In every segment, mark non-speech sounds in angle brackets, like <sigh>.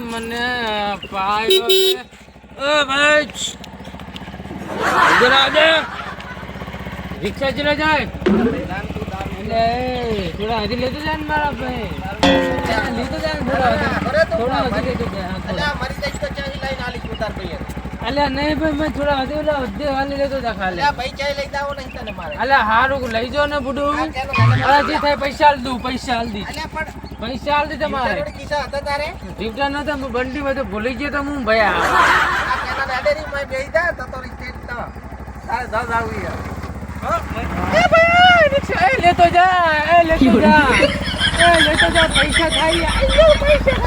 મને પાયો છે. ભાઈ છ. ઊભો રિક્ષા ચલે જાય. એટલે થોડા હજી લેતો જાય ને મારા ભાઈ. લેતો જાય ને થોડા થોડા હજી લેતો જાય હા, થોડા. અલ્યા નહીં ભાઈ મેં થોડા હજી ઓલા હજી હાલી લેતો જા મારે. અલ્યા હારું લઈ જાઓ ને બુડું. જે થાય પૈસા હાલ દઉં પૈસા હાલ દી પૈસા હાલ દી તમારે જીવતા નતા હું બંડીમાં તો ભૂલી ગયો તો હું ભયા. એ ભાઈ રિક્ષા એ લેતો જા એ લેતો જા. એ લેતો જા પૈસા થાય આયો પૈસા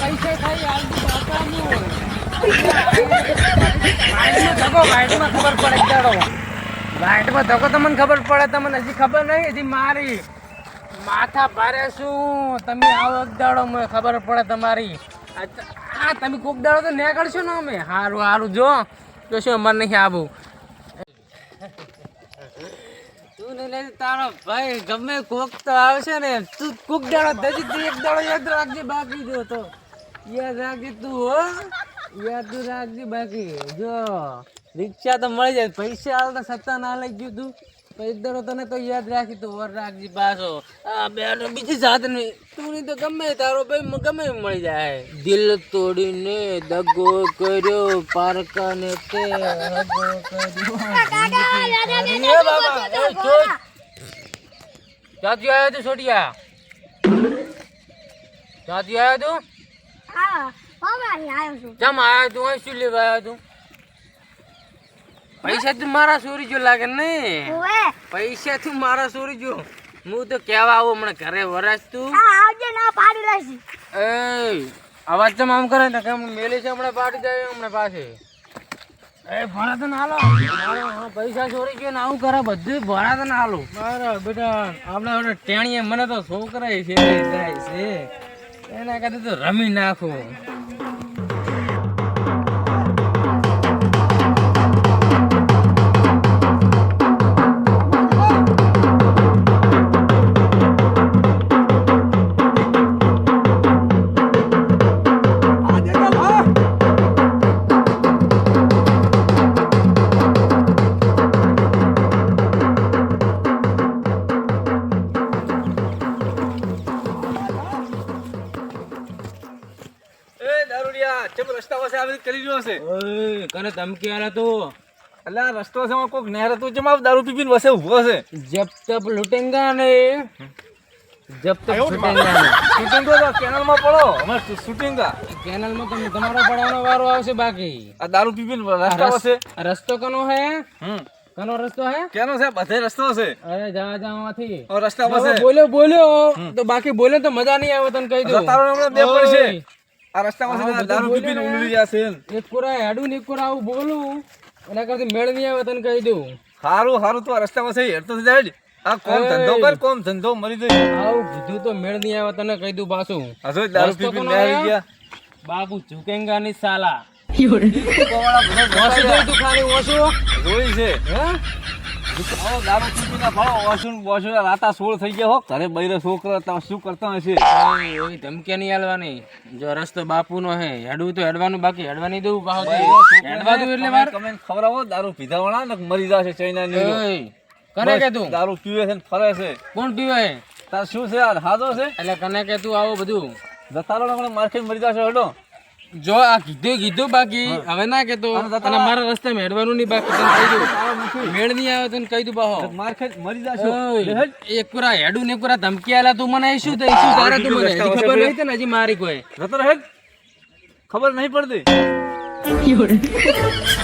પૈસા થાય હાલ દઉં બાપાનું વાઈટમાં ખબર પડે દાડો. વાઈટમાં ધક્કો તમને ખબર પડે તમને હજી ખબર નહીં હજી મારી. માથા ભારે શું? તમે આવો એક દાડો, મને ખબર પડે તમારી. આ તમે કોક દાડો તો નીકળશો ને અમે. સારું હારું, જો. તો શું અમારે નહીં આવું. તું નહીં લઈ તારો ભાઈ ગમે કોક તો આવશે ને. તું કોક દાડો દજી તું એક દાડો યાદ રાખજે બાકી, જો તો. યાદ રાખજે તું, હો. યાદ તું રાખજે બાકી, જો. રિક્ષા તો મળી જાય, પૈસા હાલ તો સત્તા ના લઈ ગયું તું. પછી દાડો તને તો યાદ રાખી તું વર રાખજી પાછો. આ બેનો બીજી સાધન તું નહીં તો ગમે તારો ભાઈ ગમે મળી જાય. દિલ તોડીને દગો કર્યો પારકાને તે હગો કર્યો. આવ્યો તું છોટિયા? ક્યાંથી આવ્યો તું? કેમ આવ્યો તું? શું લેવા આવ્યો તું? પૈસા તું મારા ચોરી જો લાગે ને? પૈસા તું મારા ચોરી જો. હું તો કેવા આવું હમણાં ઘરે વરસ તું. એ અવાજ તો આમ કરે ને કેમ મેલે છે હમણાં પાડી જાય હમણાં પાસે એ ભરા તો ના હાલો પૈસા ચોરી ગયો ને આવું કરે બધું ભરા તો ના હાલો. મારા બેટા આપણા હવે ટેણીએ મને તો છોકરા છે છે. એના કરતા તો રમી નાખો. પણ રસ્તા છે બાકી. આ દારૂ પીપીન રસ્તો રસ્તો કનો હે? કનો રસ્તો હે? કેનો છે? બધે રસ્તો છે અરે જવા જવા માંથી. રસ્તા પાસે. બોલ્યો બોલ્યો. તો બાકી બોલ્યો તો મજા નહીં આવે તને કહી દઉં. તારો હમણાં બે પડશે આ દારૂ પીને જશે એક કોરા હેડું ને એક કોરા આવું બોલું. એના કરતી મેળ નહીં આવે તને કહી દઉં. સારું સારું તો આ રસ્તા પાસે હેડતો જાય આ કોમ ધંધો કર કોમ ધંધો મરી જાય આવું કીધું તો મેળ નહીં આવે તને કહી દઉં પાછું. આ જો દારૂ પી પીને આવી ગયા. બાબુ ઝુકેંગા ની સાલા ઓછું જતા તું ખાલી ઓછું. જોઈ છે. હે? આવો દારૂ રાતા સોળ થઈ ગયા હો. ઘરે બૈરા છોકરા તમે શું કરતા હશે? ધમકી નહીં આલવાની. જો રસ્તો બાપુનો હે હેડવું તો હેડવાનું બાકી હેડવા નહીં દઉં પાછો હેડવા દઉં એટલે તમે ખવડાવો દારૂ પીધા વાળા ને મરી જશે ચૈના ની કને કે તું? દારૂ પીવે છે ને ફરે છે. કોણ પીવે? તાર શું છે હાજો છે? એટલે કને કે તું આવો બધું? જતારો ને માર્કેટ મરી જશે હડો. જો આ કીધું કીધું બાકી. હવે ના કેતો અને મારા રસ્તે મેળવાનું નહીં બાકી. તને કહી દઉં. મેળ નહીં આવે તને કહી દઉં બાહો. મરી જશે. એક પૂરા હેડું ને એક પૂરા ધમકી આલા તું મને શું થઈ શું તારે તું મને. ખબર નહીં તને હજી મારી કોઈ. રતર ખબર નહીં પડતી. <laughs>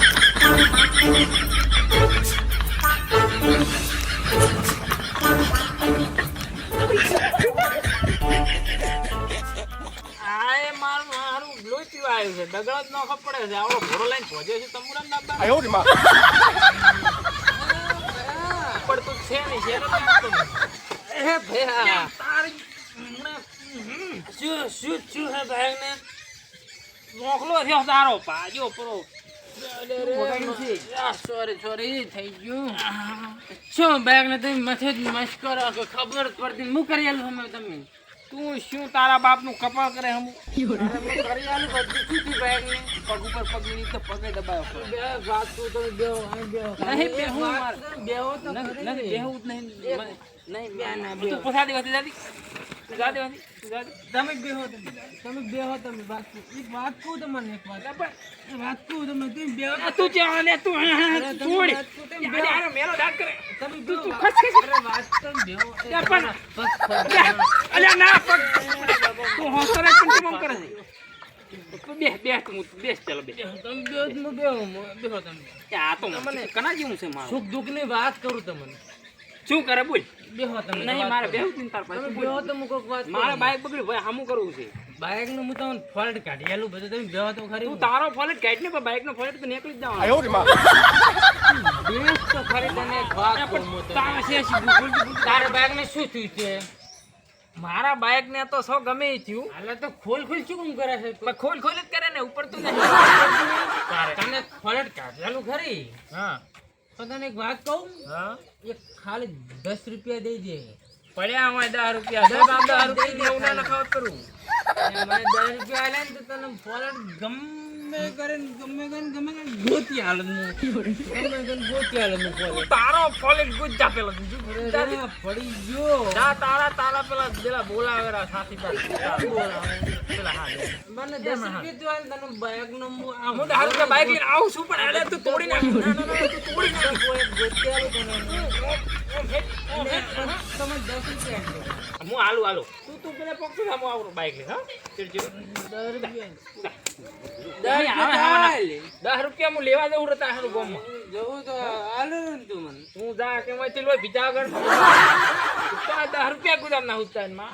પડે છે. આવડો ઘોડો લઈને પહોંચ્યો છે તમુરામ ના પડતું છે નહીં છે એ ભયા શું શું શું હે ભાઈ ને મોકલો થયો તારો પાજો પરો સોરી સોરી થઈ ગયું. શું બેગ ને તમે મથે જ મસ્કરો કે ખબર પડતી. હું કરી આલું તમે તું શું તારા બાપનું કપાળ કરે હમ? કરી આલું બધું છૂટી બાઈક ને પગ ઉપર પગની તો પગે દબાયો. બે વાત તું તમે બેહો બેહો નહીં બેહું બેહો તો નથી ખરી. જ નહીં. નહીં બે ના તું બેહો પછા દેવાથી જાતી તું જા દેવાથી તું જા દે. તમે. બેહો તમે તમે બેહો તમે. વાત. એક વાત કહું તમને એક વાત. વાત કહું તમે તમે બેહો આ તું ચા લે તું છોડ. યાર, મેલો દાંત કરે. તમે તું તું ખસ ખસ. અરે વાત તમે એ યાર, પણ-. અલ્યા ના પગ તું હોસ્ટેલ પણ કેમ કરે છે. બે બે તું બેસ ચાલો બે. તમે બે બે બે હું તમે આ તો મને કના જેવું છે મારું. સુખ દુઃખની વાત કરું તમને. શું કરે બોલ? બેહો તમે નહીં મારે. બેહવું તાર પાસે બેહો તો હું કોઈક વાત મારે બાઈક બગડી ભાઈ હામું કરવું છે. બાઈકનું હું તમને ફોલ્ટ કાઢી આલું બધું તમે બેહો તો ખરી તું તારો ફોલ્ટ કાઢ ને પણ બાઈક નો ફોલ્ટ તો નીકળી જ જવાનો. બેસ તો ખરી તને વાત. તારે છે. તારા બાઈક ને શું થયું છે? મારા બાઈક ને તો સો ગમે થયું. એટલે તો ખોલ ખોલ શું કામ કરે છે? ખોલ ખોલ જ કરે ને ઉપર તું નહીં <laughs> તને ફોલ્ટ કાઢેલું ખરી? હા. તો તને એક વાત કહું? હા? એક ખાલી દસ રૂપિયા દઈ દે. પડ્યા અમારે દસ રૂપિયા. દસ બાપ દસ રૂપિયા એવું ના નખાવત કરું? મને દસ રૂપિયા આલે ને તો તને ફોલ્ટ ગમે ગમે કરીને ગમે કરીને ગોતી હાલત હું. ગમે કરીને ગોતી હાલત તારો ફોલેટ ગુજ પેલો પડી ગયો. જા તારા તારા પેલા પેલા બોલાવેરા સાથી પેલા હા દે. મને દસ રૂપિયા તો આલે તને બાઈક નો હું હું દસ રૂપિયા બાઈક લઈને આવું છું પણ અરે તું તોડી નાખ. ના, ના, ના, તું તોડી નાખ. ફોલ્ટ ગોતી હાલું તને. તમે દસ રૂપિયા હું આલુ આલુ તું પેલા પકડ હું આવું બાઈક લઈ હા. ચીડ ચીડ દસ રૂપિયા દસ રૂપિયા દસ રૂપિયા હું લેવા જવું રહેતા હારું ગામમાં જવું તો હાલું ને તું મને. હું જા કે মই લોહી ભીજા <laughs> રૂપિયા ગુદામ ના માં